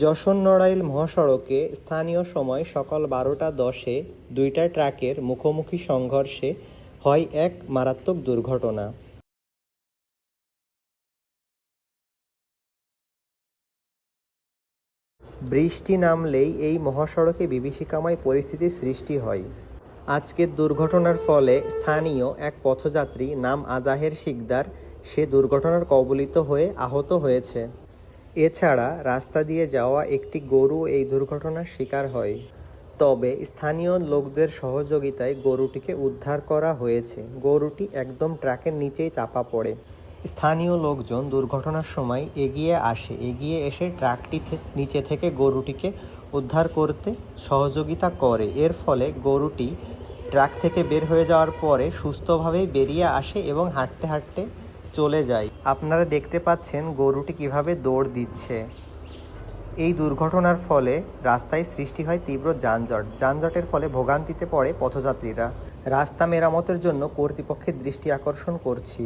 যশোর নড়াইল মহাসড়কে স্থানীয় সময় সকাল বারোটা দশে দুইটা ট্রাকের মুখোমুখি সংঘর্ষে হয় এক মারাত্মক দুর্ঘটনা। বৃষ্টি নামলেই এই মহাসড়কে বিভীষিকাময় পরিস্থিতির সৃষ্টি হয়। আজকের দুর্ঘটনার ফলে স্থানীয় এক পথযাত্রী নাম আজাহের শিকদার সে দুর্ঘটনার কবলিত হয়ে আহত হয়েছে। এছাড়া রাস্তা দিয়ে যাওয়া একটি গরু এই দুর্ঘটনার শিকার হয়। তবে স্থানীয় লোকদের সহযোগিতায় গরুটিকে উদ্ধার করা হয়েছে। গরুটি একদম ট্রাকের নিচেই চাপা পড়ে। স্থানীয় লোকজন দুর্ঘটনার সময় এগিয়ে আসে। এগিয়ে এসে ট্রাকটি নিচে থেকে গরুটিকে উদ্ধার করতে সহযোগিতা করে। এর ফলে গরুটি ট্রাক থেকে বের হয়ে যাওয়ার পরে সুস্থভাবেই বেরিয়ে আসে এবং হাঁটতে হাঁটতে চলে যায় আপনারা দেখতে পাচ্ছেন গরুটি কীভাবে দৌড় দিচ্ছে। এই দুর্ঘটনার ফলে রাস্তায় সৃষ্টি হয় তীব্র যানজট। যানজটের ফলে ভোগান্তিতে পড়ে পথযাত্রীরা। রাস্তা মেরামতের জন্য কর্তৃপক্ষের দৃষ্টি আকর্ষণ করছি।